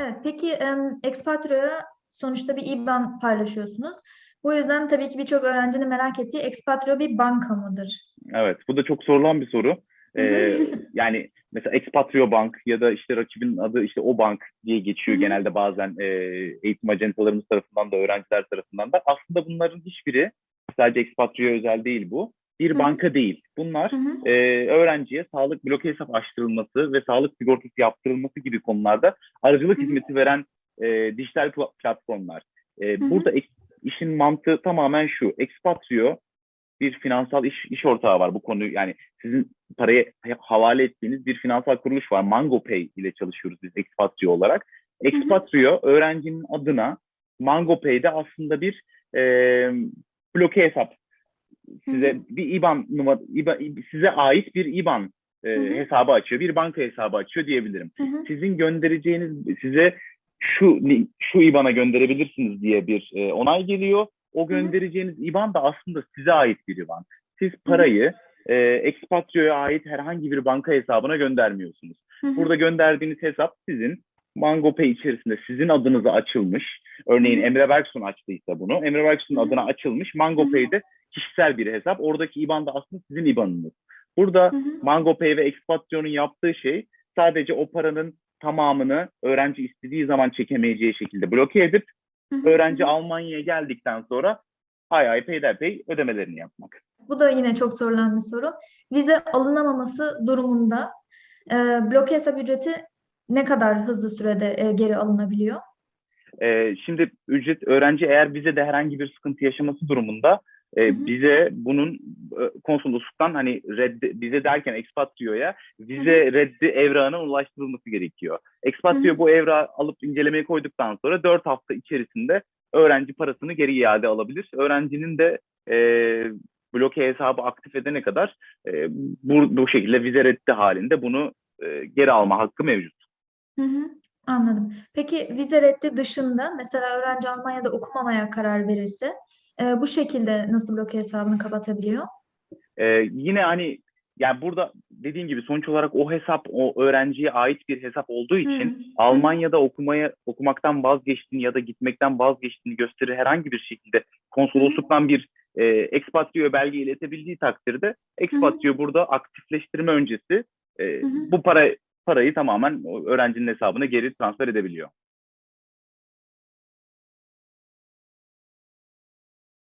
Evet, peki em, Expatrio'ya sonuçta bir IBAN paylaşıyorsunuz. Bu yüzden tabii ki birçok öğrencinin merak ettiği Expatrio bir banka mıdır? Evet, bu da çok sorulan bir soru. Ee, yani mesela Expatrio Bank ya da işte rakibin adı işte o bank diye geçiyor genelde bazen e, eğitim acentalarımız tarafından da öğrenciler tarafından da. Aslında bunların hiçbiri sadece Expatrio özel değil bu. Bir Hı hı. banka değil. Bunlar Hı hı. e, öğrenciye sağlık bloke hesap açtırılması ve sağlık sigortası yaptırılması gibi konularda aracılık Hı hı. hizmeti veren e, dijital pla- platformlar. E, Hı hı. burada ek- işin mantığı tamamen şu. Expatrio bir finansal iş iş ortağı var bu konuyu yani sizin parayı havale ettiğiniz bir finansal kuruluş var. MangoPay ile çalışıyoruz biz Expatrio olarak. Expatrio öğrencinin adına MangoPay'de aslında bir e, bloke hesap size Hı hı. bir IBAN numara IBAN, size ait bir IBAN e, hesabı açıyor, bir banka hesabı açıyor diyebilirim. Hı hı. Sizin göndereceğiniz size şu şu IBAN'a gönderebilirsiniz diye bir e, onay geliyor. O göndereceğiniz IBAN da aslında size ait bir IBAN. Siz parayı e, Expatrio'ya ait herhangi bir banka hesabına göndermiyorsunuz. Hı hı. Burada gönderdiğiniz hesap sizin MangoPay içerisinde sizin adınıza açılmış. Örneğin. Emre Berksun açtıysa bunu. Emre hı. adına açılmış. MangoPay'de kişisel bir hesap. Oradaki IBAN da aslında sizin IBAN'ınız. Burada. MangoPay ve Expatrio'nun yaptığı şey sadece o paranın tamamını öğrenci istediği zaman çekemeyeceği şekilde bloke edip öğrenci. Almanya'ya geldikten sonra hay hay peyderpey ödemelerini yapmak. Bu da yine çok sorulan bir soru. Vize alınamaması durumunda e, bloke hesap ücreti ne kadar hızlı sürede e, geri alınabiliyor? Ee, şimdi ücret öğrenci eğer vizede herhangi bir sıkıntı yaşaması durumunda e, bize bunun e, konsolosluktan hani reddi, bize derken Expatrio'ya vize reddi evrağının ulaştırılması gerekiyor. Hı hı. bu evrağı alıp incelemeye koyduktan sonra 4 hafta içerisinde öğrenci parasını geri iade alabilir. Öğrencinin de e, bloke hesabı aktif edene kadar e, bu, bu şekilde vize reddi halinde bunu e, geri alma hakkı mevcut. Hı hı, anladım. Peki vize reddi dışında mesela öğrenci Almanya'da okumamaya karar verirse e, bu şekilde nasıl bloke hesabını kapatabiliyor? Ee, yine hani yani burada dediğim gibi sonuç olarak o hesap o öğrenciye ait bir hesap olduğu için hı, Almanya'da okumaya okumaktan vazgeçtiğini ya da gitmekten vazgeçtiğini gösterir herhangi bir şekilde konsolosluktan bir e, ekspatrio belge iletebildiği takdirde ekspatrio burada aktifleştirme öncesi e, hı. bu para parayı tamamen öğrencinin hesabına geri transfer edebiliyor.